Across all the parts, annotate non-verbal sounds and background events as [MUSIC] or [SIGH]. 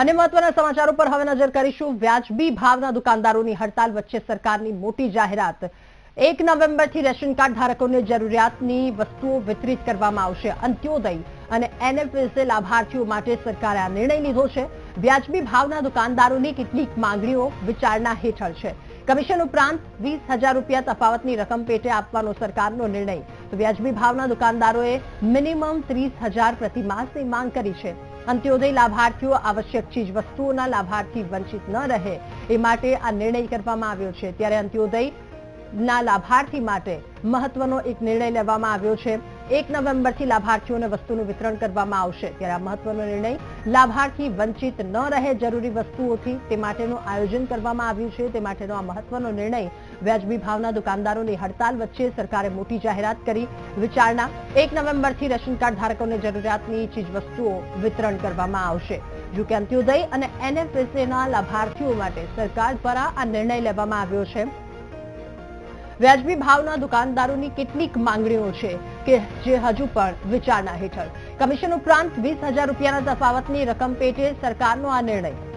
અને મહત્વના સમાચારો પર હવે નજર કરીશું. વ્યાજબી ભાવના દુકાનદારોની હડતાલ વચ્ચે સરકારની મોટી જાહેરાત. એક નવેમ્બરથી રેશન કાર્ડ ધારકોને જરૂરિયાતની વસ્તુઓ વિતરિત કરવામાં આવશે અંત્યોદય અને એનએફએસએ લાભાર્થીઓ માટે સરકારે આ નિર્ણય લીધો છે. વ્યાજબી ભાવના દુકાનદારોની કેટલીક માંગણીઓ વિચારણા હેઠળ છે. કમિશન ઉપરાંત વીસ હજાર રૂપિયા તફાવતની રકમ પેટે આપવાનો સરકારનો નિર્ણય. તો વ્યાજબી ભાવના દુકાનદારોએ મિનિમમ ત્રીસ હજાર પ્રતિ માસની માંગ કરી છે. અંત્યોદય લાભાર્થીઓ આવશ્યક ચીજ વસ્તુઓના લાભાર્થી વંચિત ન રહે એ માટે આ નિર્ણય કરવામાં આવ્યો છે. ત્યારે અંત્યોદય ના લાભાર્થી માટે મહત્વનો એક નિર્ણય લેવામાં આવ્યો છે. એક નવેમ્બરથી લાભાર્થીઓને વસ્તુનું વિતરણ કરવામાં આવશે. ત્યારે આ મહત્વનો નિર્ણય લાભાર્થી વંચિત ન રહે જરૂરી વસ્તુઓથી તે માટેનું આયોજન કરવામાં આવ્યું છે. તે માટેનો આ મહત્વનો નિર્ણય વ્યાજબી ભાવના દુકાનદારોની હડતાલ વચ્ચે સરકારે મોટી જાહેરાત કરી. વિચારણા. એક નવેમ્બરથી રેશન ધારકોને જરૂરિયાતની ચીજવસ્તુઓ વિતરણ કરવામાં આવશે. જોકે અંત્યોદય અને એનએફએસએના લાભાર્થીઓ માટે સરકાર દ્વારા આ નિર્ણય લેવામાં આવ્યો છે. વ્યાજબી ભાવના દુકાનદારોની કેટલીક માંગણીઓ છે કે જે હજુ પણ વિચારણા હેઠળ. કમિશન ઉપરાંત વીસ હજાર રૂપિયાના તફાવતની રકમ પેટે સરકારનો આ નિર્ણય.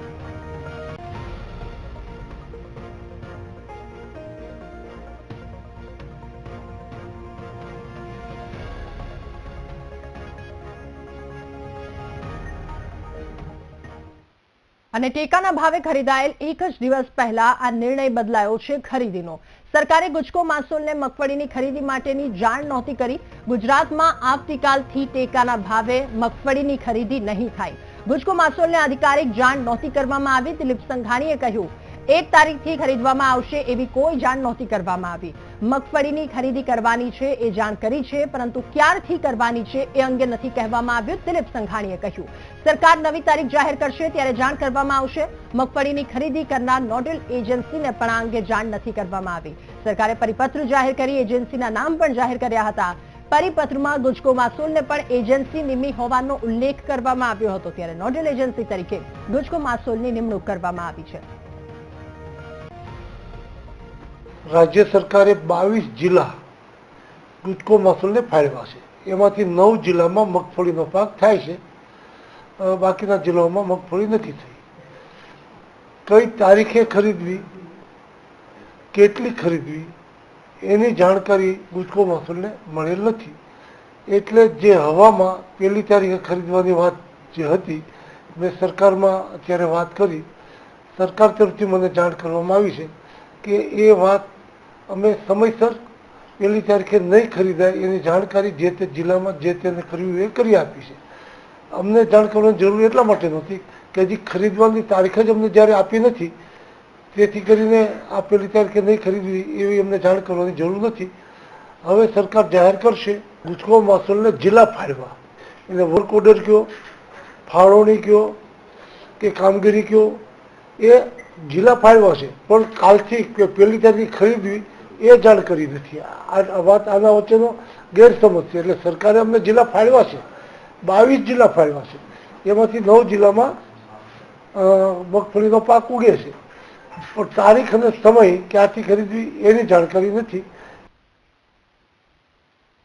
અને ટેકાના ભાવે ખરીદાયેલ એક જ દિવસ પહેલા આ નિર્ણય બદલાયો છે ખરીદીનો. સરકારે ગુજકો માસોલને મગફળીની ખરીદી માટેની જાણ નહોતી કરી. ગુજરાતમાં આવતીકાલથી ટેકાના ભાવે મગફળીની ખરીદી નહીં થાય. ગુજકો માસોલને આધિકારિક જાણ નહોતી કરવામાં આવી, દિલીપ સંઘાણીએ કહ્યું એક તારીખથી ખરીદવામાં આવશે એવી કોઈ જાણ નહોતી કરવામાં આવી. મગફળીની ખરીદી કરવાની છે એ જાણ કરી છે, પરંતુ ક્યારથી કરવાની છે એ અંગે નથી કહેવામાં આવ્યું, દિલીપ સંઘાણીએ કહ્યું. સરકાર નવી તારીખ જાહેર કરશે ત્યારે જાણ કરવામાં આવશે. મગફળીની ખરીદી કરનાર નોડલ એજન્સીને પણ આ અંગે જાણ નથી કરવામાં આવી. સરકારે પરિપત્ર જાહેર કરી, એજન્સીના નામ પણ જાહેર કર્યા હતા. પરિપત્રમાં ગુજકો માસુલને પણ એજન્સી નિમી હોવાનો ઉલ્લેખ કરવામાં આવ્યો હતો, ત્યારે નોડલ એજન્સી તરીકે ગુજકો માસુલની નિમણૂક કરવામાં આવી છે. રાજ્ય સરકારે બાવીસ જિલ્લા ગુટકો મહસૂલને ફાળવ્યા છે. એમાંથી નવ જિલ્લામાં મગફળીનો પાક થાય છે. બાકીના જિલ્લાઓમાં મગફળી નથી થઈ. કઈ તારીખે ખરીદવી? કેટલી ખરીદવી? એની જાણકારી ગુજકો મહસૂલને મળેલ નથી. એટલે જે હવામાં પહેલી તારીખે ખરીદવાની વાત જે હતી, મેં સરકારમાં અત્યારે વાત કરી. સરકાર તરફથી મને જાણ કરવામાં આવી છે. કે એ વાત અમે સમયસર પહેલી તારીખે નહીં ખરીદાય એની જાણકારી જે તે જિલ્લામાં જે તેને કર્યું એ કરી આપી છે. અમને જાણ કરવાની જરૂર એટલા માટે નથી કે હજી ખરીદવાની તારીખ જ અમને જ્યારે આપી નથી, તેથી કરીને આ પહેલી તારીખે નહીં ખરીદવી એવી અમને જાણ કરવાની જરૂર નથી. હવે સરકાર જાહેર કરશે ગુજકો માસોલને જિલ્લા ફાળવા. એને વર્ક ઓર્ડર કયો, ફાળવણી કયો, કે કામગીરી કયો, એ જિલ્લા ફાળવા છે. પણ કાલથી કે પેલી ત્યાંથી ખરીદવી એ જાણ કરી નથી. આ વાત આના વચ્ચેનો ગેરસમજ છે. એટલે સરકારે અમને જિલ્લા ફાળવા છે. બાવીસ જિલ્લા ફાળવા છે. એમાંથી નવ જિલ્લામાં મગફળીનો પાક ઉગે છે. પણ તારીખ અને સમય ક્યાંથી ખરીદવી એની જાણકારી નથી.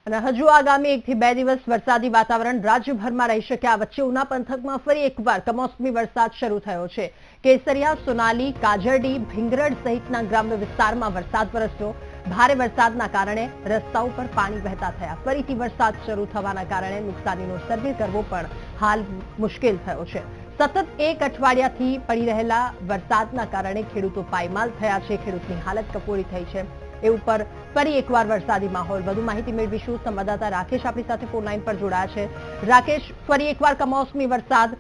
અને હજુ આગામી એકથી બે દિવસ વરસાદી વાતાવરણ રાજ્યભરમાં રહી શકે. આ વચ્ચે ઉના પંથકમાં ફરી એકવાર કમોસમી વરસાદ શરૂ થયો છે. કેસરિયા, સોનાલી, કાજરડી, ભીંગરડ સહિતના ગ્રામ્ય વિસ્તારમાં વરસાદ વરસ્યો. ભારે વરસાદના કારણે રસ્તા ઉપર પાણી વહેતા થયા. ફરીથી વરસાદ શરૂ થવાના કારણે નુકસાનીનો સર્વે કરવો પણ હાલ મુશ્કેલ થયો છે. સતત એક અઠવાડિયાથી પડી રહેલા વરસાદના કારણે ખેડૂતો પાયમાલ થયા છે. ખેડૂતની હાલત કફોડી થઈ છે. એ ઉપર ફરી એકવાર વરસાદી માહોલ. વધુ માહિતી મેળવીશું. સંવાદદાતા રાકેશ આપણી સાથે ફોનલાઈન પર જોડાયા છે. રાકેશ, ફરી એકવાર કમોસમી વરસાદ.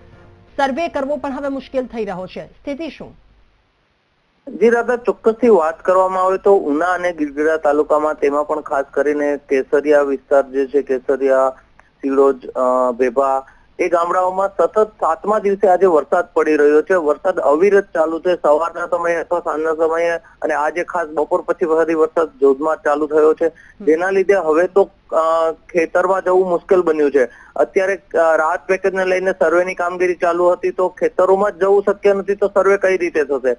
સર્વે કરવો પણ હવે મુશ્કેલ થઈ રહ્યો છે. સ્થિતિ શું? જી દાદા, ચોક્કસથી વાત કરવામાં આવે તો ઉના અને ગીરગીરા તાલુકામાં તેમાં પણ ખાસ કરીને કેસરિયા વિસ્તાર જે છે, કેસરિયા સિરોજ ભેભા એ ગામડાઓમાં સતત સાતમા દિવસે આજે વરસાદ પડી રહ્યો છે. વરસાદ અવિરત ચાલુ છે. સવારના સમયે અથવા સાંજના સમયે અને આજે ખાસ બપોર પછી ફરી વરસાદ જોધમાં ચાલુ થયો છે. જેના લીધે હવે તો ખેતરમાં જવું મુશ્કેલ બન્યું છે. અત્યારે રાહત પેકેજને લઈને સર્વેની કામગીરી ચાલુ હતી તો ખેતરોમાં જ જવું શક્ય નથી તો સર્વે કઈ રીતે થશે?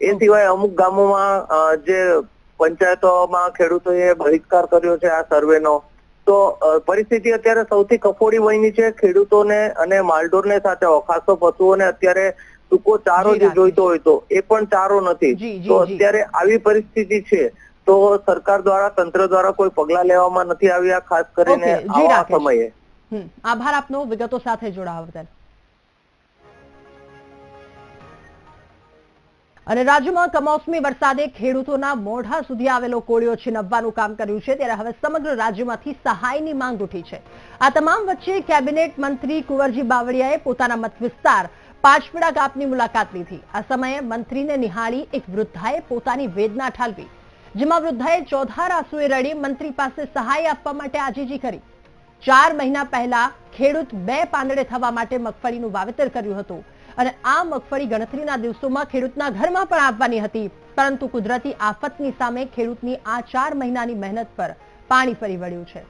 એ સિવાય અમુક ગામોમાં જે પંચાયતોમાં ખેડૂતોએ બહિષ્કાર કર્યો છે આ સર્વેનો. તો પરિસ્થિતિ અત્યારે સૌથી કફોડી વયની છે ખેડૂતોને અને માલઢોરને ને સાથે તો પશુઓને અત્યારે સૂકો ચારો જે જોઈતો હોય તો એ પણ ચારો નથી. તો અત્યારે આવી પરિસ્થિતિ છે તો સરકાર દ્વારા તંત્ર દ્વારા કોઈ પગલા લેવામાં નથી આવ્યા ખાસ કરીને આવા સમયે. આભાર આપનો વિગતો સાથે જોડાવા બદલ. અને રાજ્યમાં કમોસમી વરસાદે ખેડૂતોના મોઢા સુધી આવેલો કોળિયો છીનવવાનું કામ કર્યું છે, ત્યારે હવે સમગ્ર રાજ્યમાંથી સહાયની માંગ ઉઠી છે. આ તમામ વચ્ચે કેબિનેટ મંત્રી કુંવરજી બાવળિયાએ પોતાના મત પાંચપીડા ગાપની મુલાકાત લીધી. આ સમયે મંત્રીને નિહાળી એક વૃદ્ધાએ પોતાની વેદના ઠાલવી, જેમાં વૃદ્ધાએ ચોધાર આંસુએ રડી મંત્રી પાસે સહાય આપવા માટે આજીજી કરી. ચાર મહિના પહેલા ખેડૂત બે પાંદડે થવા માટે મગફળીનું વાવેતર કર્યું હતું. અને આ મગફળી ગણતરીના દિવસોમાં ખેડૂતના ઘરમાં પણ આપવાની હતી. પરંતુ કુદરતી આફતની સામે ખેડૂતની આ ચાર મહિનાની મહેનત પર પાણી ફરી વળ્યું છે.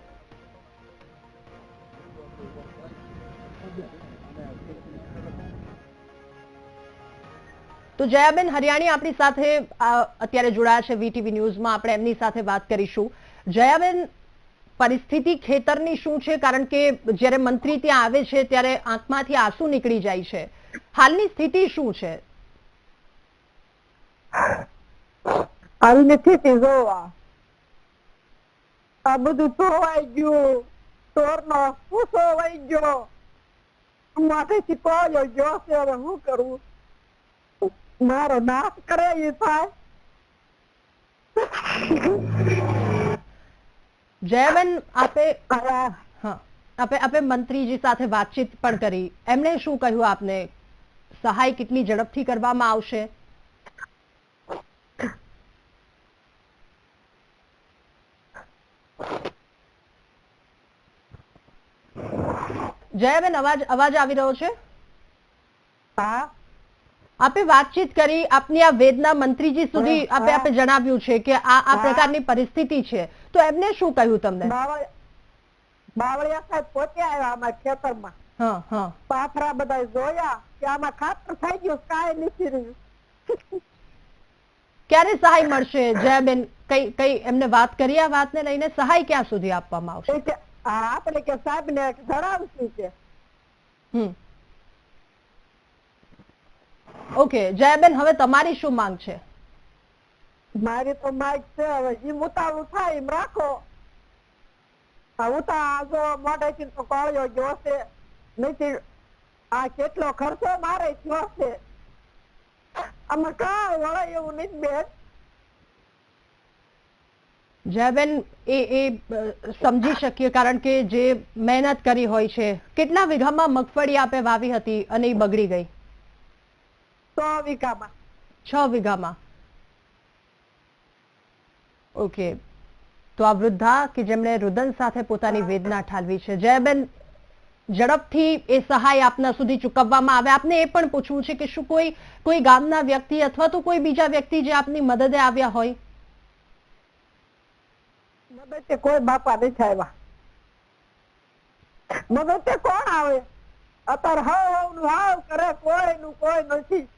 તો જયાબેન, હરિયાણી આપણી સાથે અત્યારે જોડાયા છે વીટીવી ન્યૂઝમાં. આપણે એમની સાથે વાત કરીશું. જયાબેન, પરિસ્થિતિ ખેતરની શું છે? કારણ કે જ્યારે મંત્રી ત્યાં આવે છે, ત્યારે આંખમાંથી આંસુ નીકળી જાય છે. હાલની સ્થિતિ શું છે? હાલની સ્થિતિ જોવા આ. બધું ધોવાઈ ગયું. ચોરનો પૂછો વહી ગયો? માથેથી કોળિયો ગયો છે હવે શું કરવું મારો નાશ કરે એ થાય? જયબેન આપે આપે આપે મંત્રીજી સાથે વાતચીત પણ કરી. એમણે શું કહ્યું આપને? સહાય કેટલી ઝડપથી કરવામાં આવશે? જયાબેન અવાજ અવાજ આવી રહ્યો છે? હા. આપે વાતચીત કરી આપની આ વેદના મંત્રીજી સુધી આપે આપે જણાવ્યું છે કે આ આ પ્રકારની પરિસ્થિતિ છે. તો એમને શું કહ્યું તમને? બાવળ બાવળિયા સાહેબ પોતે આવ્યા અમારા ખેતરમાં. પાથરા બધા જોયા કે આમાં ખાતર થઈ ગયું કાંઈ નથી રહ્યું. [LAUGHS] ક્યારે સહાય મળશે? જયાબેન કઈ કઈ એમને વાત કરી આ વાતને લઈને સહાય ક્યાં સુધી આપવામાં આવશે? એ આપણે કે સાહેબ ને જણાવશું કે. ઓકે જયાબેન હવે તમારી શું માંગ છે? મારી તો માંગ છે હવે જેમ ઉતાવળું થાય એમ રાખો. આ ઉતા જો મોઢેથી તો કોળિયો ગયો છે. નથી આ કેટલો ખર્ચો મારે થયો છે? આમાં કાંઈ વળે એવું નથી બેન. જયબેન એ એ સમજી શકીએ કારણ કે જે મહેનત કરી હોય છે કેટલા વીઘામાં મગફળી આપે વાવી હતી અને એ બગડી ગઈ? સો વીઘામાં. છ વીઘામાં. ઓકે. તો આ વૃદ્ધા કે જેમણે રુદન સાથે પોતાની વેદના ઠાલવી છે. જયાબેન ઝડપથી એ સહાય આપના સુધી ચૂકવવામાં આવે. આપને એ પણ પૂછવું છે કે શું કોઈ કોઈ ગામના વ્યક્તિ અથવા તો કોઈ બીજા વ્યક્તિ જે આપની મદદે આવ્યા હોય? મદદ કોઈ બાપા નથી આવ્યા. મદદ કોણ આવે? અત્યારે હાવ હાવનું હાવ કરે કોઈ નું કોઈ નથી.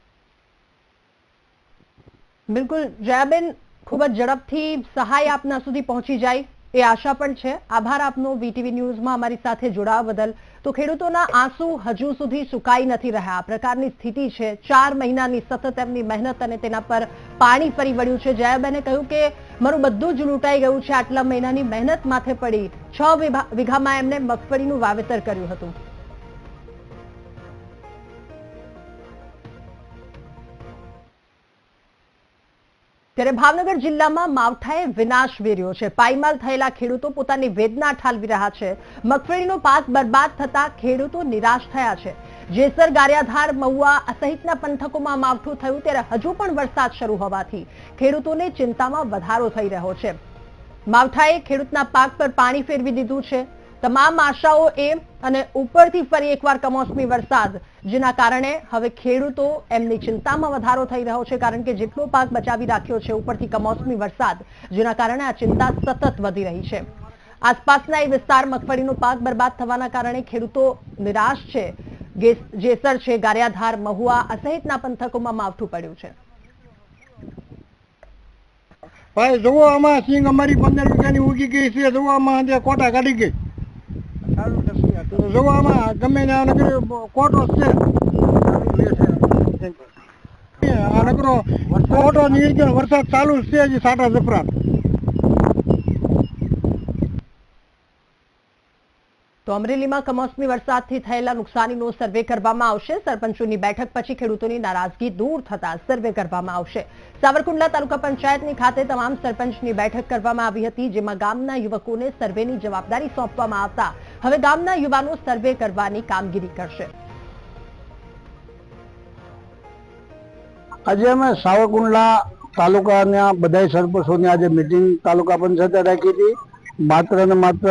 બિલકુલ જયાબેન ખૂબ જ ઝડપથી સહાય આપના સુધી પહોંચી જાય. એ આશા પણ છે. આભાર આપનો. વીટીવી ન્યૂઝમાં અમારી સાથે જોડાવા બદલ. તો ખેડૂતોના આંસુ હજુ સુધી સુકાઈ નથી રહ્યા. આ પ્રકારની સ્થિતિ છે. ચાર મહિનાની સતત એમની મહેનત અને તેના પર પાણી ફરી વળ્યું છે. જયાબેને કહ્યું કે મારું બધું જ લૂંટાઈ ગયું છે. આટલા મહિનાની મહેનત માથે પડી. છ વીઘા- વીઘામાં એમને મગફળીનું વાવેતર કર્યું હતું. ત્યારે ભાવનગર જિલ્લામાં માવઠાએ વિનાશ વેર્યો છે. પાયમાલ થયેલા ખેડૂતો પોતાની વેદના ઠાલવી રહ્યા છે. મગફળીનો પાક બરબાદ થતા ખેડૂતો નિરાશ થયા છે. જેસર, ગારિયાધાર, મહુવા સહિતના પંથકોમાં માવઠું થયું ત્યારે હજુ પણ વરસાદ શરૂ હોવાથી ખેડૂતોને ચિંતામાં વધારો થઈ રહ્યો છે. માવઠાએ ખેડૂતના પાક પર પાણી ફેરવી દીધું છે. તમામ આશાઓ એ અને ઉપરથી ફરી એકવાર કમોસમી વરસાદ. જેના કારણે હવે ખેડૂતો એમની ચિંતામાં વધારો થઈ રહ્યો છે, કારણ કે જેટલો પાક બચાવી રાખ્યો છે, ઉપરથી કમોસમી વરસાદ, જેના કારણે આ ચિંતા સતત વધી રહી છે. આસપાસના એ વિસ્તાર મગફળીનો પાક બરબાદ થવાના કારણે ખેડૂતો નિરાશ છે. જેસર છે, ગારિયાધાર, મહુવા, આ સહિતના પંથકોમાં માવઠું પડ્યું છે. ભાઈ, જુઓ આમાં સિંગ અમારી પંદર વીઘાની ઉગી ગઈ છે, જુઓ આમાં કોટા કાઢી ગઈ. જોવામાં ગમે ને આ નગરી કોટો છે. આ નગરો કોટો વરસાદ ચાલુ છે સાટા જફરા તો અમરેલીમાં કમોસમી વરસાદથી થયેલા નુકસાનીનો સર્વે કરવામાં આવશે. સરપંચોની બેઠક પછી ખેડૂતોની નારાજગી દૂર થતા સર્વે કરવામાં આવશે. સાવરકુંડલા તાલુકા પંચાયતની ખાતે તમામ સરપંચની બેઠક કરવામાં આવી હતી, જેમાં ગામના યુવકોને સર્વેની જવાબદારી સોંપવામાં આવતા હવે ગામના યુવાનો સર્વે કરવાની કામગીરી કરશે. આજે અમે સાવરકુંડલા તાલુકાના બધા સરપંચોની આજે મિટિંગ તાલુકા પંચાયતે રાખી હતી. માત્ર ને માત્ર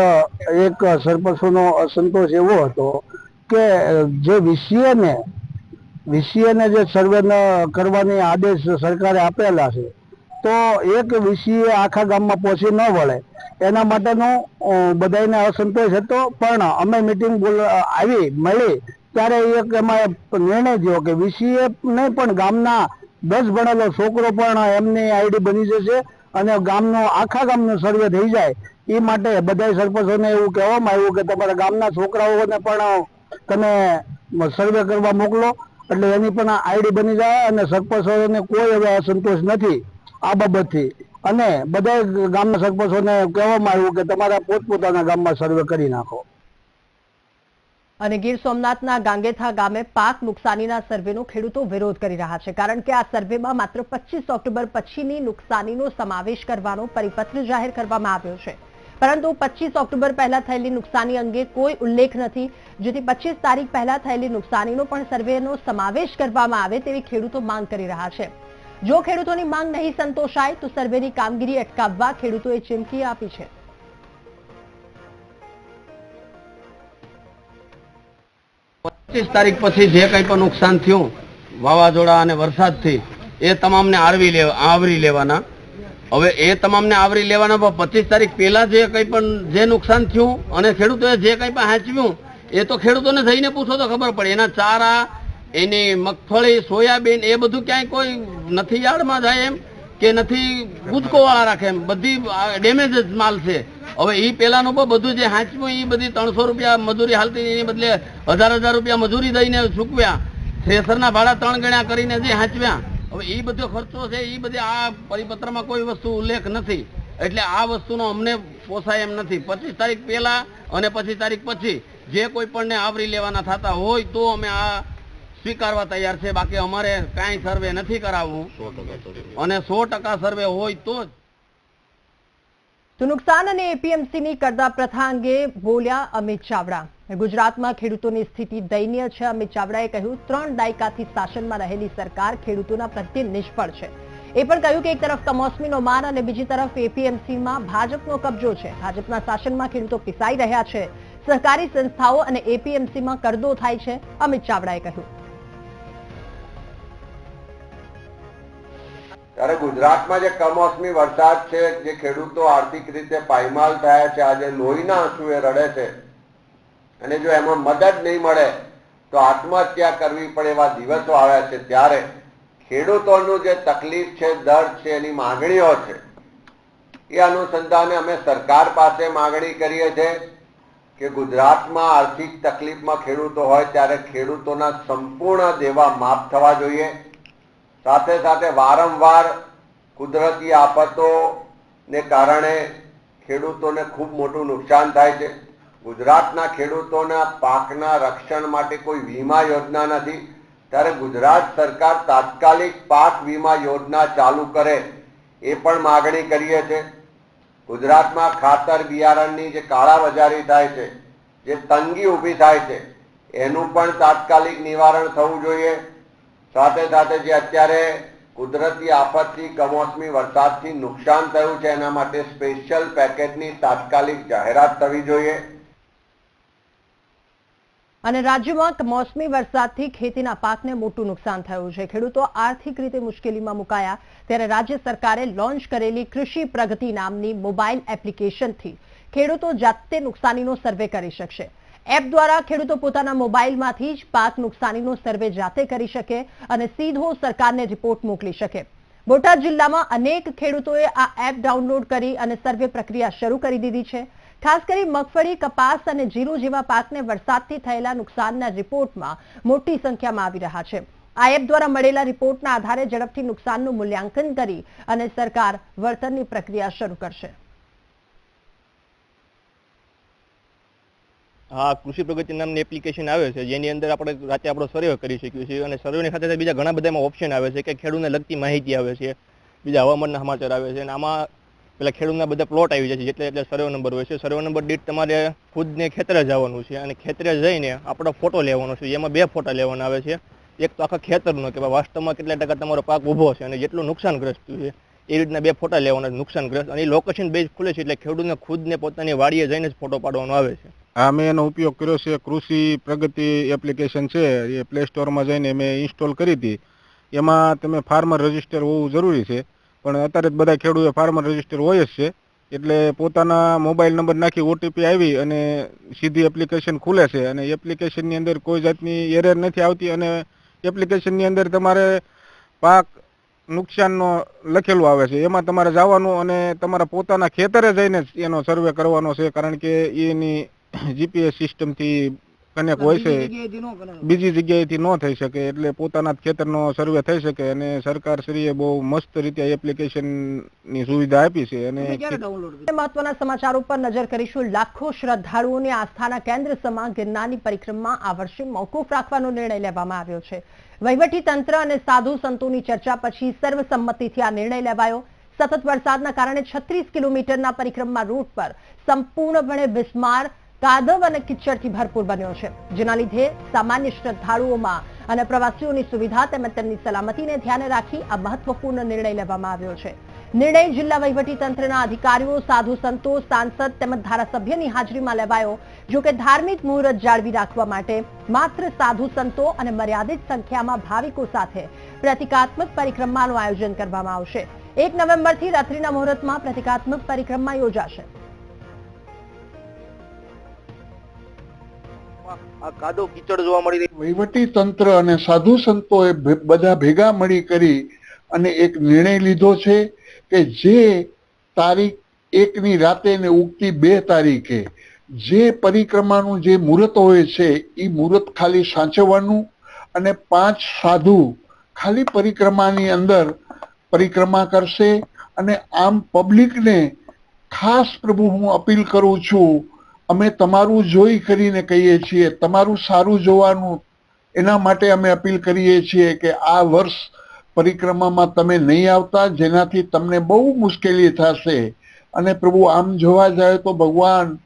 એક સરપંચોનો અસંતોષ એવો હતો કે જે વિસીએને વિસીએને જે સર્વે કરવાની આદેશ સરકારે આપેલા છે, તો એક વિસીએ આખા ગામમાં પહોંચી ન વળે. એના માટેનો બધાને અસંતોષ હતો, પણ અમે મિટિંગ આવી, મળી, ત્યારે એક એમાં નિર્ણય થયો કે વીસીએ નહીં પણ ગામના દસ ભણેલો છોકરો પણ એમની આઈડી બની જશે અને ગામનો, આખા ગામનો સર્વે થઈ જાય. એ માટે બધા સરપંચોને એવું કહેવામાં આવ્યું કે તમારા ગામના છોકરાઓને પણ તમે સર્વે કરવા મોકલો. એટલે એની પણ આઈડી બની જાય અને સરપંચોને કોઈ હવે અસંતોષ નથી આ બાબતથી. અને બધા ગામના સરપંચોને કહેવામાં આવ્યું કે તમારા પોતપોતાના ગામમાં સર્વે કરી નાખો. અને ગીર સોમનાથના ગાંગેથા ગામે પાક નુકસાનીના સર્વેનો ખેડૂતો વિરોધ કરી રહ્યા છે. કારણ કે આ સર્વેમાં માત્ર પચીસ ઓક્ટોબર પછીની નુકસાનીનો સમાવેશ કરવાનો પરિપત્ર જાહેર કરવામાં આવ્યો છે. પરંતુ પચીસ ઓક્ટોબર પહેલા થયેલી નુકસાની અંગે કોઈ ઉલ્લેખ નથી. જેથી પચીસ તારીખ પહેલા થયેલી નુકસાનીનો પણ સર્વેનો સમાવેશ કરવામાં આવે તેવી ખેડૂતો માંગ કરી રહ્યા છે. જો ખેડૂતોની માંગ નહીં સંતોષાય, તો સર્વેની કામગીરી અટકાવવા ખેડૂતોએ ચીમકી આપી છે. પચીસ તારીખ પછી જે કંઈ પણ નુકસાન થયું, વાવાઝોડા અને વરસાદથી, એ તમામને આવરી લેવા આવરી લેવાના હવે એ તમામને આવરી લેવાના પણ પચીસ તારીખ પહેલા જે કંઈ પણ જે નુકસાન થયું અને ખેડૂતોએ જે કંઈ પણ હાંચવ્યું, એ તો ખેડૂતોને જઈને પૂછો તો ખબર પડે. એના ચારા, એની મગફળી, સોયાબીન, એ બધું ક્યાંય કોઈ નથી યાર્ડમાં જાય એમ કે નથી ગુજકોવાળા રાખે એમ. બધી ડેમેજ જ માલ છે. હવે એ પહેલાંનું પણ બધું જે હાંચવું એ બધી ત્રણસો રૂપિયા મજૂરી હાલતી એની બદલે હજાર હજાર રૂપિયા મજૂરી દઈને ચૂકવ્યા થ્રેસરના ભાડા ત્રણ ગણ્યા કરીને જે હાંચવ્યા. હવે એ બધો ખર્ચો છે એ બધી આ પરિપત્રમાં કોઈ વસ્તુ ઉલ્લેખ નથી. એટલે આ વસ્તુનો અમને પોસાય એમ નથી. પચીસ તારીખ પહેલાં અને પચીસ તારીખ પછી જે કોઈ પણને આવરી લેવાના થતા હોય તો અમે આ સ્વીકારવા તૈયાર છે. બાકી અમારે કાંઈ સર્વે નથી કરાવવું. અને સો ટકા સર્વે હોય તો જ તો નુકસાન અને એપીએમસીની કરદા પ્રથા અંગે બોલ્યા અમિત ચાવડા. ગુજરાતમાં ખેડૂતોની સ્થિતિ દયનીય છે. અમિત ચાવડાએ કહ્યું, ત્રણ દાયકાથી શાસનમાં રહેલી સરકાર ખેડૂતોના પ્રત્યે નિષ્ફળ છે. એ પણ કહ્યું કે એક તરફ કમોસમીનો માર અને બીજી તરફ એપીએમસીમાં ભાજપનો કબજો છે. ભાજપના શાસનમાં ખેડૂતો પીસાઈ રહ્યા છે. સહકારી સંસ્થાઓ અને એપીએમસીમાં કરદો થાય છે, અમિત ચાવડાએ કહ્યું. ત્યારે ગુજરાતમાં જે કમોસમી વરસાદ છે, જે ખેડૂતો આર્થિક રીતે પાયમાલ થયા છે, આજે લોહીના આંસુએ રડે છે, અને જો એમાં મદદ નહીં મળે, તો આત્મહત્યા કરવી પડે એવા દિવસો આવ્યા છે ત્યારે ખેડૂતોનું જે તકલીફ છે, દર્દ છે, એની માગણીઓ છે, એ અનુસંધાને અમે સરકાર પાસે માગણી કરીએ છીએ કે ગુજરાતમાં આર્થિક તકલીફમાં ખેડૂતો હોય, ત્યારે ખેડૂતોના સંપૂર્ણ દેવા માફ થવા જોઈએ. સાથે સાથે વારંવાર કુદરતી આફતોને કારણે ખેડૂતોને ખૂબ મોટું નુકસાન થાય છે. ગુજરાતના ખેડૂતોના પાકના રક્ષણ માટે કોઈ વીમા યોજના નથી. ત્યારે ગુજરાત સરકાર તાત્કાલિક પાક વીમા યોજના ચાલુ કરે એ પણ માગણી કરીએ છે. ગુજરાતમાં ખાતર બિયારણની જે કાળાબજારી થાય છે, જે તંગી ઊભી થાય છે, એનું પણ તાત્કાલિક નિવારણ થવું જોઈએ. સાથે સાથે જે અત્યારે કુદરતી આફતથી કમોસમી વરસાદથી નુકસાન થયું છે, એના માટે સ્પેશિયલ પેકેજની તાત્કાલિક જાહેરાત થવી જોઈએ. અને રાજ્યમાં કમોસમી વરસાદથી ખેતીના પાકને મોટું નુકસાન થયું છે. ખેડૂતો આર્થિક રીતે મુશ્કેલીમાં મુકાયા ત્યારે રાજ્ય સરકારે લોન્ચ કરેલી કૃષિ પ્રગતિ નામની મોબાઈલ એપ્લિકેશનથી ખેડૂતો જાતે નુકસાનીનો સર્વે કરી શકશે. એપ દ્વારા ખેડૂતો પોતાના મોબાઈલમાંથી જ પાક નુકસાનીનો સર્વે જાતે કરી શકે અને સીધો સરકારને રિપોર્ટ મોકલી શકે. બોટાદ જિલ્લામાં અનેક ખેડૂતોએ આ એપ ડાઉનલોડ કરી અને સર્વે પ્રક્રિયા શરૂ કરી દીધી છે. ખાસ કરી મગફળી, કપાસ અને જીરું જેવા પાકને વરસાદથી થયેલા નુકસાનના રિપોર્ટમાં મોટી સંખ્યામાં આવી રહ્યા છે. આ એપ દ્વારા મળેલા રિપોર્ટના આધારે ઝડપથી નુકસાનનું મૂલ્યાંકન કરી અને સરકાર વળતરની પ્રક્રિયા શરૂ કરશે. હા, કૃષિ પ્રગતિ નામની એપ્લિકેશન આવે છે, જેની અંદર આપણે રાતે આપણો સર્વે કરી શકીએ છીએ અને સર્વેની સાથે સાથે બીજા ઘણા બધા એમાં ઓપ્શન આવે છે કે ખેડૂતને લગતી માહિતી આવે છે, બીજા હવામાનના સમાચાર આવે છે અને આમાં પેલા ખેડૂતના બધા પ્લોટ આવી જાય છે, જેટલા એટલે સર્વે નંબર હોય છે સર્વે નંબર દીઠ તમારે ખુદને ખેતરે જવાનું છે અને ખેતરે જઈને આપણો ફોટો લેવાનો છે એમાં બે ફોટા લેવાના આવે છે, એક તો આખા ખેતરનો કે વાસ્તવમાં કેટલા ટકા તમારો પાક ઊભો છે અને જેટલું નુકસાનગ્રસ્ત છે, એ રીતના બે ફોટા લેવાના નુકસાનગ્રસ્ત અને લોકેશન બેઝ ખુલે છે એટલે ખેડૂતને ખુદને પોતાની વાડીએ જઈને જ ફોટો પાડવાનો આવે છે. હા મેં એનો ઉપયોગ કર્યો છે. કૃષિ પ્રગતિ એપ્લિકેશન છે. એ પ્લે સ્ટોરમાં જઈને મેં ઇન્સ્ટોલ કરી હતી. એમાં તમે ફાર્મર રજિસ્ટર હોવું જરૂરી છે. પણ અત્યારે જ બધા ખેડૂતો ફાર્મર રજિસ્ટર હોય જ છે. એટલે પોતાના મોબાઈલ નંબર નાખી ઓટીપી આવી અને સીધી એપ્લિકેશન ખુલે છે. અને એપ્લિકેશનની અંદર કોઈ જાતની એરર નથી આવતી અને એપ્લિકેશનની અંદર તમારે પાક નુકસાનનો લખેલું આવે છે. એમાં તમારે જવાનું અને તમારા પોતાના ખેતરે જઈને એનો સર્વે કરવાનો છે. કારણ કે એની જીપીએસ સિસ્ટમથી કનેક્ટ હોય છે. બીજી જગ્યાએથી ન થઈ શકે એટલે પોતાના જ ખેતરનો સર્વે થઈ શકે અને સરકાર શ્રીએ બહુ મસ્ત રીતે એપ્લિકેશનની સુવિધા આપી છે અને મહત્વના સમાચાર ઉપર નજર કરીશું. લાખો શ્રદ્ધાળુઓની આસ્થાના કેન્દ્ર સમા ગિરનારની પરિક્રમા આ વર્ષે મોકૂફ રાખવાનો નિર્ણય લેવામાં આવ્યો છે. વહીવટી તંત્ર અને સાધુ સંતોની ચર્ચા પછી સર્વસંમતિથી આ નિર્ણય લેવાયો. સતત વરસાદના કારણે છત્રીસ કિલોમીટરના પરિક્રમા રૂટ પર સંપૂર્ણપણે બિસ્માર કાદવ અને કિચડથી ભરપૂર બન્યો છે, જેના લીધે સામાન્ય શ્રદ્ધાળુઓમાં અને પ્રવાસીઓની સુવિધા તેમજ તેમની સલામતીને ધ્યાને રાખી આ મહત્વપૂર્ણ નિર્ણય લેવામાં આવ્યો છે. નિર્ણય જિલ્લા વહીવટી અધિકારીઓ, સાધુ સંતો, સાંસદ તેમજ ધારાસભ્યની હાજરીમાં લેવાયો, જો કે ધાર્મિક મુહૂર્ત જાળવી રાખવા માટે માત્ર સાધુ સંતો અને મર્યાદિત સંખ્યામાં ભાવિકો સાથે પ્રતિકાત્મક પરિક્રમાનું આયોજન કરવામાં આવશે. એક નવેમ્બરથી રાત્રિના મુહૂર્તમાં પ્રતિકાત્મક પરિક્રમા યોજાશે. આ કાદો કીચડ જોવા મળી રહી વહીવટી તંત્ર અને સાધુ સંતોએ બધા ભેગા મળી કરી અને એક નિર્ણય લીધો છે કે જે તારીખ એકની રાતે ને ઉગતી બે તારીખે જે પરિક્રમાનું જે મુહૂર્ત હોય છે એ મુહૂર્ત ખાલી સાચવવાનું અને પાંચ સાધુ ખાલી પરિક્રમાની અંદર પરિક્રમા કરશે અને આમ પબ્લિકને ખાસ પ્રભુ હું અપીલ કરું છું અમે તમારું જોઈ કરીને કહીએ છીએ, તમારું સારું જોવાનું. એના માટે અમે અપીલ કરીએ છીએ કે આ વર્ષ પરિક્રમામાં તમે નહીં આવતા, જેનાથી તમને બહુ મુશ્કેલી થશે. અને પ્રભુ, આમ જોવા જાય તો ભગવાન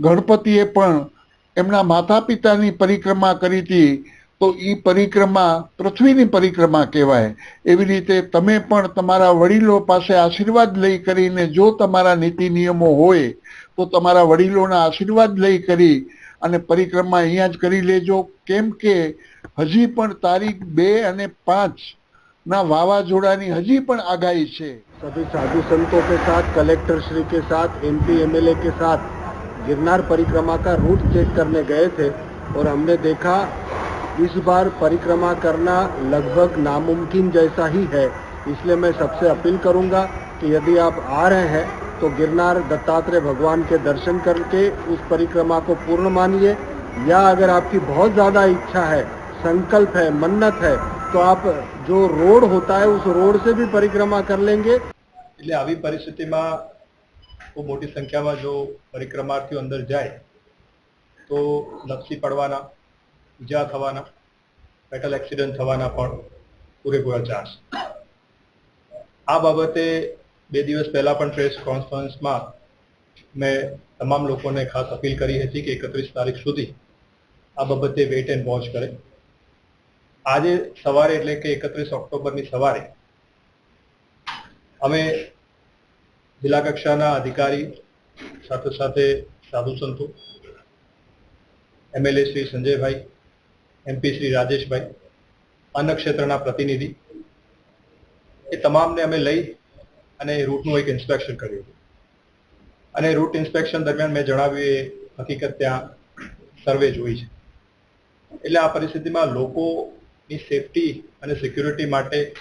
ગણપતિએ પણ એમના માતા પિતાની પરિક્રમા કરી હતી. તો એ પરિક્રમા પૃથ્વીની પરિક્રમા કહેવાય એવી રીતે તમે પણ તમારા વડીલો પાસે આશીર્વાદ લઈ કરીને જો તમારા નીતિ નિયમો હોય તો તમારા વડીલોના આશીર્વાદ લઈ કરી અને પરિક્રમા અહીંયા જ કરી લેજો કેમ કે હજી પણ તારીખ બે અને પાંચ ના વાવાઝોડાની હજી પણ આગાહી છે सभी साधु संतों के साथ कलेक्टर श्री के साथ एमपी एमएलए के साथ गिरनार परिक्रमा का रूट चेक करने गए थे और हमने देखा इस बार परिक्रमा करना लगभग नामुमकिन जैसा ही है इसलिए मैं सबसे अपील करूंगा कि यदि आप आ रहे हैं तो गिरनार दत्तात्रेय भगवान के दर्शन करके उस परिक्रमा को पूर्ण मानिए या अगर आपकी बहुत ज़्यादा इच्छा है संकल्प है मन्नत है तो आप जो रोड होता है उस रोड से भी परिक्रमा कर लेंगे એટલે આવી પરિસ્થિતિમાં ખૂબ મોટી સંખ્યામાં જો પરિક્રમાર્થીઓ અંદર જાય તો લપસી પડવાના ઈજા થવાના ફેટલ એક્સિડન્ટ થવાના પણ પૂરેપૂરા ચાન્સ. આ બાબતે બે દિવસ પહેલા પણ પ્રેસ કોન્ફરન્સમાં મેં તમામ લોકોને ખાસ અપીલ કરી હતી કે એકત્રીસ તારીખ સુધી આ બાબતે વેઇટ એન્ડ વોચ કરે. આજે સવારે એટલે કે એકત્રીસ ઓક્ટોબરની સવારે અમે જિલ્લા કક્ષાના અધિકારી સાથે સાથે સાધુ સંતો એમએલએ શ્રી સંજયભાઈ એમપી શ્રી રાજેશભાઈ, અન્ન ક્ષેત્રના પ્રતિનિધિ. એ તમામને અમે લઈ અને રૂટનું એક ઇન્સ્પેક્શન કર્યું. અને રૂટ ઇન્સ્પેક્શન દરમિયાન મેં જણાવ્યું એ હકીકત ત્યાં સર્વે જોઈ છે. એટલે આ પરિસ્થિતિમાં લોકોની સેફટી અને સિક્યુરિટી માટે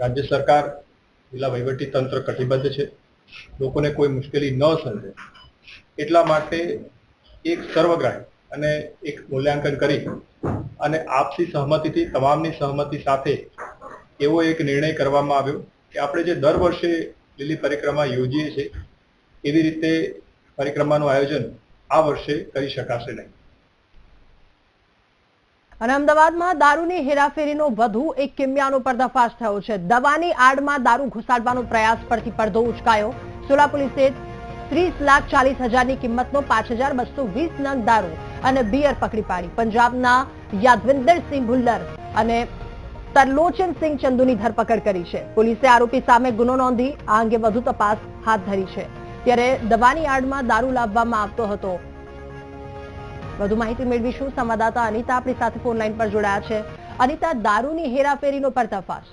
રાજ્ય સરકાર, જિલ્લા વહીવટી તંત્ર કટિબદ્ધ છે. લોકોને કોઈ મુશ્કેલી ન સર્જે એટલા માટે એક સર્વગ્રાહી અને એક મૂલ્યાંકન કરી અને આપસી સહમતિથી, તમામની સહમતિ સાથે એવો એક નિર્ણય કરવામાં આવ્યો કે આપણે જે દર વર્ષે લીલી પરિક્રમા યોજીએ છીએ, એવી રીતે પરિક્રમાનું આયોજન આ વર્ષે કરી શકાશે નહીં. અને અમદાવાદમાં દારૂની હેરાફેરીનો વધુ એક કિમિયાનો પર્દાફાશ થયો છે. દવાની આડમાં દારૂ ઘુસાડવાનો પ્રયાસ પરથી પડદો ઉચકાયો. સોલા પોલીસે ત્રીસ લાખ ચાલીસ હજારની કિંમતનો પાંચ હજાર બસો વીસ નંગ દારૂ અને બિયર પકડી પાડી. પંજાબના યાદવિંદરસિંહ ભુલ્લર અને તરલોચનસિંહ ચંદુની ધરપકડ કરી છે. પોલીસે આરોપી સામે ગુનો નોંધી આ અંગે વધુ તપાસ હાથ ધરી છે. ત્યારે દવાની આડમાં દારૂ લાવવામાં આવતો હતો. વધુ માહિતી મેળવીશું. સંવાદદાતા અનિતા આપણી સાથે ફોન લાઈન પર જોડાયા છે. અનિતા, દારૂની હેરાફેરીનો પર્દાફાશ.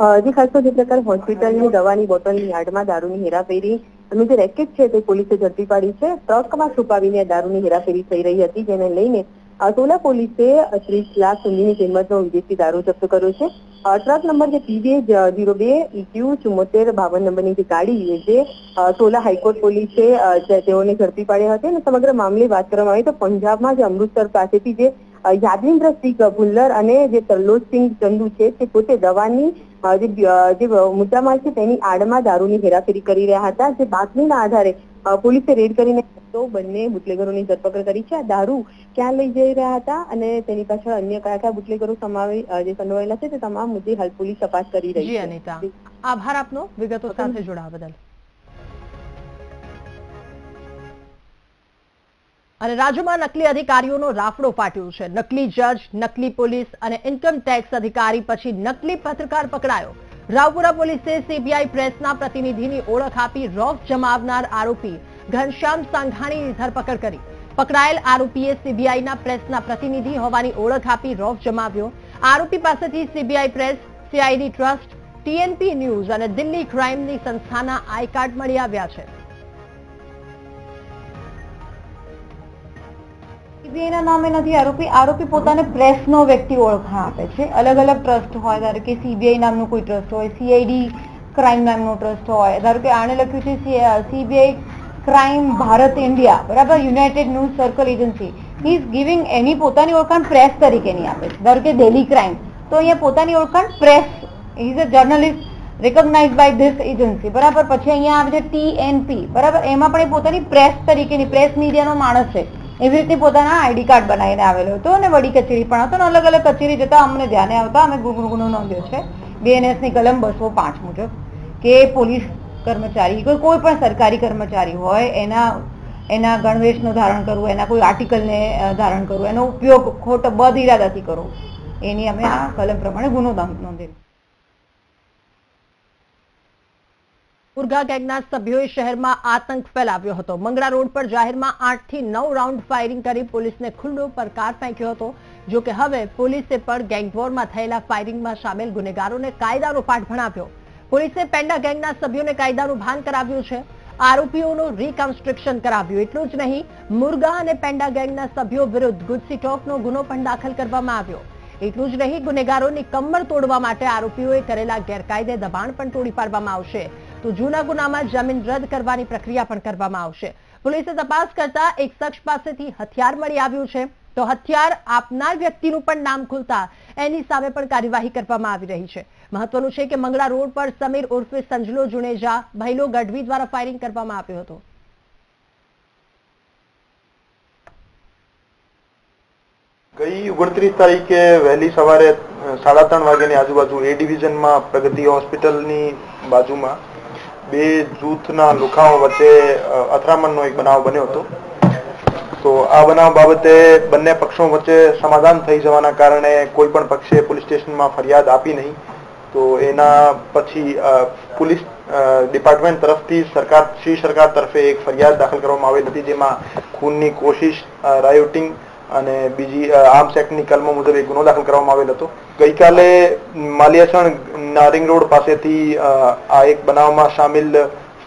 હજી ખાસ તો જે પ્રકાર હોસ્પિટલની દવાની બોટલની યાર્ડમાં દારૂની હેરાફેરી નું રેકેટ છે તે પોલીસે ઝડપી પાડી છે. ટ્રકમાં છુપાવીને દારૂની હેરાફેરી થઈ રહી હતી જેને લઈને અ, પોલીસે ત્રીસ લાખ સુધીની કિંમતનો વિદેશી દારૂ જપ્ત કર્યો છે. ટ્રક નંબર જે પીબીએ જીરો બે ઇક્યુ ચુમ્મોતેર બાવન નંબરની જે ગાડી જે ટોલા હાઈકોર્ટ પોલીસે તેઓને ઝડપી પાડ્યા હતી. અને સમગ્ર મામલે વાત કરવામાં આવી તો પંજાબમાં જે અમૃતસર પાસેથી જે યાદવિન્દ્રસિંહ ભુલ્લર અને જે તરલોચસિંહ ચંદુ છે તે પોતે દવાની જે મુદ્દામાલ છે તેની આડમાં દારૂની હેરાફેરી કરી રહ્યા હતા. જે બાતમીના આધારે પોલીસે રેડ કરીને તો બંને બુટલેગરોની ધરપકડ કરી છે. આ દારૂ ક્યાં લઈ જઈ રહ્યા હતા અને તેની પાછળ અન્ય કયા કયા બુટલેગરો સમાવે જે સંડોવાયેલા છે તે તમામ મુદ્દે હાલ પોલીસ તપાસ કરી રહી છે. અનિતા. આભાર આપનો. વિગતો સાથે જોડાવા બદલ. અને રાજ્યમાં નકલી અધિકારીઓનો રાફડો ફાટ્યો છે. નકલી જજ, નકલી પોલીસ અને ઇન્કમ ટેક્સ અધિકારી પછી નકલી પત્રકાર પકડાયો. રાવપુરા પોલીસે સીબીઆઈ પ્રેસના પ્રતિનિધિની ઓળખ આપી રોફ જમાવનાર આરોપી ઘનશ્યામ સાંઘાણીની ધરપકડ કરી. પકડાયેલ આરોપીએ સીબીઆઈના પ્રેસના પ્રતિનિધિ હોવાની ઓળખ આપી રોફ જમાવ્યો. આરોપી પાસેથી CBI press CID trust TNP news અને દિલ્હી ક્રાઇમની સંસ્થાના આઈ કાર્ડ મળી આવ્યા છે. સીબીઆઈના નામે નથી, આરોપી આરોપી પોતાને પ્રેસનો વ્યક્તિ ઓળખા આપે છે. અલગ અલગ ટ્રસ્ટ હોય, ધારો કે સીબીઆઈ નામનું કોઈ ટ્રસ્ટ હોય સીઆઈડી ક્રાઇમ નામનું ટ્રસ્ટ હોય, ધારો કે આને લખ્યું છે સીબીઆઈ ક્રાઇમ ભારત ઇન્ડિયા બરાબર? United news circle agency is giving એની પોતાની ઓળખાણ પ્રેસ તરીકેની આપે છે. ધારો કે ડેલી ક્રાઇમ તો અહીંયા પોતાની ઓળખાણ press is a journalist recognized by this agency બરાબર? પછી અહીંયા આવે છે ટીએનપી બરાબર? એમાં પણ એ પોતાની પ્રેસ તરીકેની પ્રેસ મીડિયાનો માણસ છે. એવી રીતે પોતાના આઈડી કાર્ડ બનાવીને આવેલો હતો અને વડી કચેરી પણ હતો અને અલગ અલગ કચેરી જતા અમને ધ્યાને આવતા અમે ગુનો નોંધ્યો છે. બીએનએસની કલમ બસો પાંચ મુજબ કે પોલીસ કર્મચારી, કોઈ કોઈ પણ સરકારી કર્મચારી હોય, એના એના ગણવેશનું ધારણ કરવું, એના કોઈ આર્ટિકલને ધારણ કરવું, એનો ઉપયોગ ખોટો બદ ઇરાદાથી કરવો. એની અમે આ કલમ પ્રમાણે ગુનો નોંધ- નોંધેલો. મુરગા ગેંગના સભ્યોએ શહેરમાં આતંક ફેલાવ્યો હતો. મંગળા રોડ પર જાહેરમાં આઠથી નવ રાઉન્ડ ફાયરિંગ કરી પોલીસને ખુલ્લો પડકાર ફેંક્યો હતો. જો કે હવે પોલીસે પણ ગેંગવોરમાં થયેલા ફાયરિંગમાં સામેલ ગુનેગારોને કાયદાનો પાઠ ભણાવ્યો. પોલીસે પેન્ડા ગેંગના સભ્યોને કાયદાનું ભાન કરાવ્યું છે. આરોપીઓનું રિકન્સ્ટ્રક્શન કરાવ્યું. એટલું જ નહીં, મુરગા અને પેન્ડા ગેંગના સભ્યો વિરુદ્ધ ગુજસી ટોકનો ગુનો પણ દાખલ કરવામાં આવ્યો. એટલું જ નહીં, ગુનેગારોની કમર તોડવા માટે આરોપીઓએ કરેલા ગેરકાયદે દબાણ પણ તોડી પાડવામાં આવશે. તો જૂના ગુનામાં જામીન રદ કરવાની પ્રક્રિયા પણ કરવામાં આવશે. પોલીસે તપાસ કરતા એક શખ્સ પાસેથી હથિયાર મળી આવ્યું છે. તો હથિયાર આપનાર વ્યક્તિનું પણ નામ ખુલતા એની સામે પણ કાર્યવાહી કરવામાં આવી રહી છે. મહત્વનું છે કે મંગળા રોડ પર સમીર ઉર્ફે સંજલો જુનેજા ભૈલો ગઢવી દ્વારા ફાયરિંગ કરવામાં આવ્યું હતું. ગઈ ઓગણત્રીસ તારીખે વહેલી સવારે સાડા ત્રણ વાગ્યાની આજુબાજુ એ ડિવિઝનમાં પ્રગતિ હોસ્પિટલની બાજુમાં બે જૂથના લુખાઓ વચ્ચે અથડામણનો એક બનાવ બન્યો હતો. તો આ બનાવ બાબતે બંને પક્ષો વચ્ચે સમાધાન થઈ જવાના કારણે કોઈ પણ પક્ષે પોલીસ સ્ટેશનમાં ફરિયાદ આપી નહીં. તો એના પછી પોલીસ ડિપાર્ટમેન્ટ તરફથી સરકાર, શ્રી સરકાર તરફે એક ફરિયાદ દાખલ કરવામાં આવેલ હતી, જેમાં ખૂનની કોશિશ રાયોટિંગ અને બીજી આર્મ્સ એક્ટની કલમો મુજબ એક ગુનો દાખલ કરવામાં આવેલ હતો. ગઈકાલે માલિયાસણ નારિંગ રોડ પાસેથી આ એક બનાવમાં સામેલ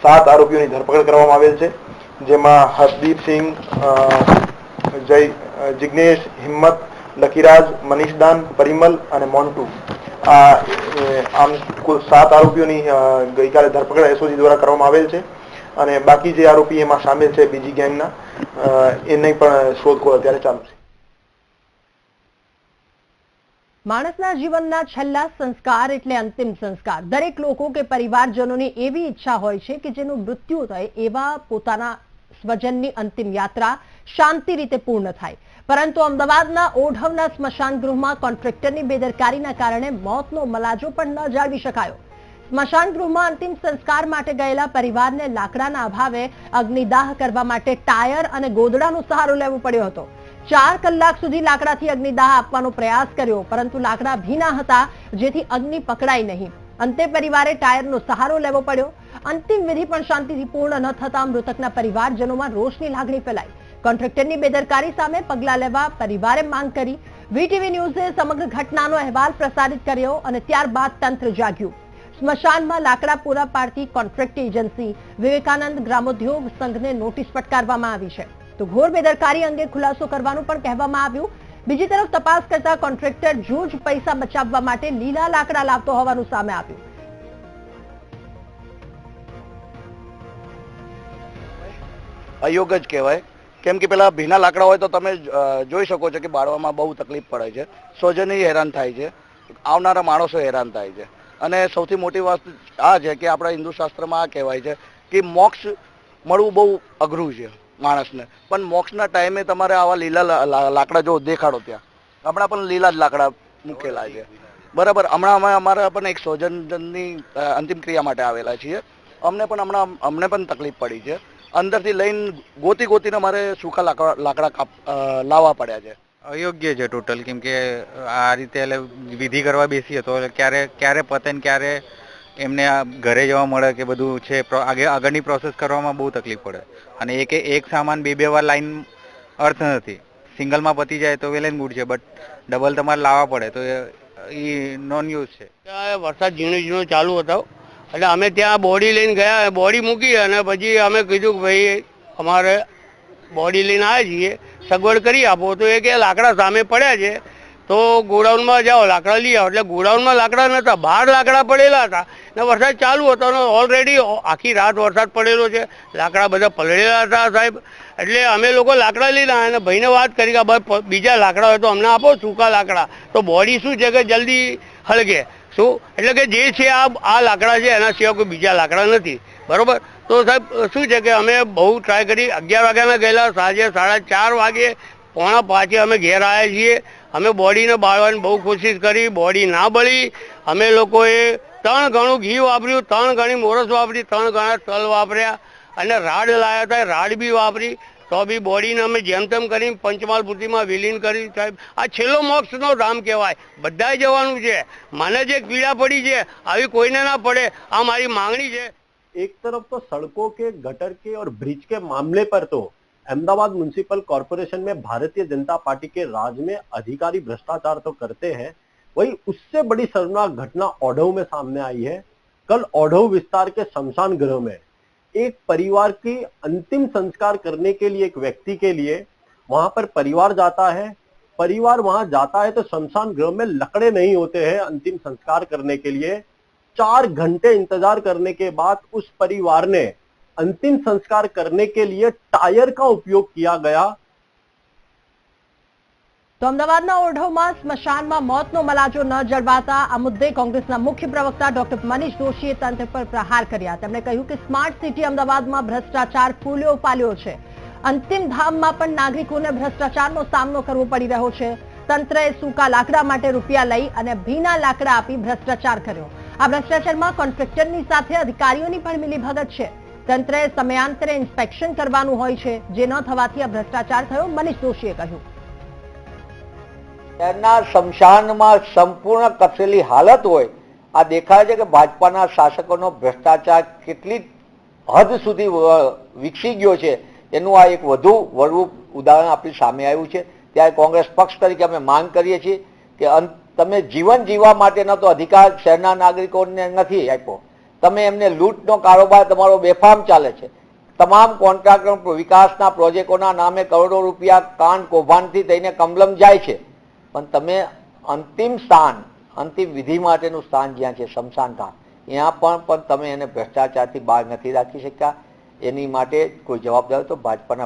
સાત આરોપીઓની ધરપકડ કરવામાં આવેલ છે, જેમાં હરદીપસિંહ જય જિગ્નેશ હિંમત, લકીરાજ મનીષદાન પરિમલ અને મોન્ટુ. આ આમ કુલ સાત આરોપીઓની ગઈકાલે ધરપકડ એસઓજી દ્વારા કરવામાં આવેલ છે. અને બાકી જે આરોપી એમાં સામેલ છે બીજી ગેંગના એને પણ શોધખોળ અત્યારે ચાલુ છે. માણસના જીવનના છેલ્લા સંસ્કાર એટલે અંતિમ સંસ્કાર. દરેક લોકો કે પરિવારજનોની એવી ઈચ્છા હોય છે કે જેનું મૃત્યુ થાય એવા પોતાના સ્વજનની અંતિમ યાત્રા શાંતિ રીતે પૂર્ણ થાય. પરંતુ અમદાવાદના ઓઢવના સ્મશાન ગૃહમાં કોન્ટ્રાક્ટરની બેદરકારીના કારણે મોતનો મલાજો પણ ન જાળવી શકાયો. સ્મશાન ગૃહમાં અંતિમ સંસ્કાર માટે ગયેલા પરિવારને લાકડાના અભાવે અગ્નિદાહ કરવા માટે ટાયર અને ગોદડાનો સહારો લેવો પડ્યો હતો. ચાર કલાક સુધી લાકડાથી અગ્નિદાહ આપવાનો પ્રયાસ કર્યો, પરંતુ લાકડા ભીના હતા, જેથી અગ્નિ પકડાઈ નહીં. અંતે પરિવારે ટાયરનો સહારો લેવો પડ્યો. અંતિમ વિધિ પણ શાંતિથી પૂર્ણ ન થતા મૃતકના પરિવારજનોમાં રોષની લાગણી ફેલાઈ. કોન્ટ્રાક્ટરની બેદરકારી સામે પગલાં લેવા પરિવારે માંગ કરી. વીટીવી ન્યૂઝે સમગ્ર ઘટનાનો અહેવાલ પ્રસારિત કર્યો અને ત્યારબાદ તંત્ર જાગ્યું. સ્મશાનમાં લાકડા પૂરા પાડતી કોન્ટ્રાક્ટ એજન્સી વિવેકાનંદ ગ્રામોદ્યોગ સંઘને નોટિસ ફટકારવામાં આવી છે. તો ઘોર બેદરકારી અંગે ખુલાસો કરવાનું પણ કહેવામાં આવ્યું. બીજી તરફ તપાસ કરતા કોન્ટ્રાક્ટર જૂજ પૈસા બચાવવા માટે લીલા લાકડા લાવતો હોવાનું સામે આવ્યું. અયોગ જ કહેવાય. કેમ કે પેલા ભીના લાકડા હોય તો તમે જોઈ શકો છો કે બાળવામાં બહુ તકલીફ પડે છે. સ્વજન હેરાન થાય છે. આવનારા માણસો હેરાન થાય છે. અને સૌથી મોટી વાત આ છે કે આપણા હિન્દુ શાસ્ત્રમાં આ કહેવાય છે કે મોક્ષ મળવું બહુ અઘરું છે માણસને. પણ મોક્ષના ટાઈમે તમારે આવા લીલા લાકડા જો દેખાડો ત્યાં. હમણાં પણ લીલા જ લાકડા મૂકેલા છે. બરાબર હમણાં અમે અમારા પણ એક સ્વજનની અંતિમ ક્રિયા માટે આવેલા છીએ. અમને પણ હમણાં, અમને પણ તકલીફ પડી છે. અંદરથી લઈને ગોતી ગોતીને અમારે સૂકા લાકડા લાકડા કાપ લાવવા પડ્યા છે. અયોગ્ય છે ટોટલ કેમ કે, આ રીતે એટલે વિધિ કરવા બેસીએ તો ક્યારે ક્યારે પતે ને ક્યારે એમને ઘરે જવા મળે કે બધું છે આગળની પ્રોસેસ કરવામાં બહુ તકલીફ પડે. અને એક એક સામાન બે બે વાર લાઈન અર્થ નથી. સિંગલમાં પતી જાય તો વેલ એન્ડ ગુડ છે બટ ડબલ તમારે લાવવા પડે તો એ નોન યુઝ છે. વરસાદ ઝીણો ઝીણો ચાલુ હતો. એટલે અમે ત્યાં બોડી લઈને ગયા, બોડી મૂકી અને પછી અમે કીધું કે ભાઈ, અમારે બોડી લઈને આવ્યા છીએ. સગવડ કરી આપો. તો એ કે લાકડા સામે પડ્યા છે, તો ગોડાઉનમાં જાઓ, લાકડા લઈ આવો. એટલે ગોડાઉનમાં લાકડા નહોતા બહાર લાકડા પડેલા હતા. ને વરસાદ ચાલુ હતો અને ઓલરેડી આખી રાત વરસાદ પડેલો છે. લાકડા બધા પલળેલા હતા સાહેબ. એટલે અમે લોકો લાકડા લીધા અને ભાઈને વાત કરી કે ભાઈ બીજા લાકડા હોય તો અમને આપો સૂકા લાકડા. તો બોડી શું છે કે જલ્દી હળગે શું? એટલે કે જે છે આ આ લાકડા છે એના સિવાય કોઈ બીજા લાકડા નથી. બરોબર? તો સાહેબ, શું છે કે અમે બહુ ટ્રાય કરી. અગિયાર વાગ્યાના ગયેલા, સાંજે સાડા ચાર વાગે પોણા પાંચે અમે ઘેર આવ્યા છીએ. અમે બોડીને બાળવાની બહુ કોશિશ કરી, બોડી ના બળી. અમે લોકોએ ત્રણ ઘણું ઘી વાપર્યું, ત્રણ ઘણી મોરસ વાપરી, ત્રણ ઘણા તલ વાપર્યા અને રાડ લાવ્યા હતા, રાડ બી વાપરી. તો બી બોડીને અમે જેમ તેમ કરી પંચમાલ પૂર્તિમાં વિલીન કરી સાહેબ. આ છેલ્લો મોક્ષનો ધામ કહેવાય. બધાએ જવાનું છે. મને જે પીડા પડી છે, આવી કોઈને ના પડે. આ મારી માંગણી છે. एक तरफ़ तो सड़कों के, गटर के और ब्रिज के मामले पर तो अहमदाबाद म्यूनिसिपल कॉरपोरेशन में भारतीय जनता पार्टी के राज में अधिकारी भ्रष्टाचार तो करते हैं, वही उससे बड़ी शर्मनाक घटना ओढ़व में सामने आई है। कल ओढ़व विस्तार के शमशान गृह में एक परिवार की अंतिम संस्कार करने के लिए, एक व्यक्ति के लिए वहाँ पर परिवार जाता है। परिवार वहाँ जाता है तो शमशान गृह में लकड़े नहीं होते हैं अंतिम संस्कार करने के लिए। चार घंटे इंतजार करने के बाद उस परिवार ने अंतिम संस्कार करने के लिए टायर का उपयोग किया गया તો અમદાવાદના ઓઢવમાં સ્મશાનમાં મોતનો મલાજો ન જળવાતા આ મુદ્દે કોંગ્રેસના મુખ્ય પ્રવક્તા ડોક્ટર મનીષ જોશીએ તંત્ર પર પ્રહાર કર્યા તેમણે કહ્યું કે સ્માર્ટ સિટી અમદાવાદમાં ભ્રષ્ટાચાર ફૂલ્યો પાલ્યો છે અંતિમ ધામમાં પણ નાગરિકોને ભ્રષ્ટાચારનો સામનો કરવો પડી રહ્યો છે તંત્રએ સૂકા લાકડા માટે રૂપિયા લઈ અને ભીના લાકડા આપી ભ્રષ્ટાચાર કર્યો આ ભ્રષ્ટાચારમાં કોન્ટ્રાક્ટરની સાથે અધિકારીઓની પણ મિલીભગત છે. તંત્રએ સમયાંતરે ઇન્સ્પેક્શન કરવાનું હોય છે, જે ન થવાથી આ ભ્રષ્ટાચાર થયો, મનીષ જોશીએ કહ્યું. શહેરના શમશાનમાં સંપૂર્ણ કથેલી હાલત હોય, આ દેખાય છે કે ભાજપાના શાસકોનો ભ્રષ્ટાચાર કેટલી હદ સુધી વિકસી ગયો છે, એનું આ એક વધુ વળવું ઉદાહરણ આપણી સામે આવ્યું છે. ત્યારે કોંગ્રેસ પક્ષ તરીકે અમે માંગ કરીએ છીએ કે તમે જીવન જીવવા માટેનો તો અધિકાર શહેરના નાગરિકોને નથી આપ્યો. તમે એમને લૂંટનો કારોબાર, તમારો બેફામ ચાલે છે. તમામ કોન્ટ્રાક્ટર વિકાસના પ્રોજેક્ટોના નામે કરોડો રૂપિયા કાન કૌભાંડથી થઈને કમલમ જાય છે. પણ તમે અંતિમ સ્થાન, અંતિમ વિધિ માટેનું સ્થાન જ્યાં છે, શમશાન ઘાટ, ત્યાં પણ પણ તમે એને ભ્રષ્ટાચારથી બહાર નથી રાખી શક્યા. એની માટે કોઈ જવાબદાર તો ભાજપાના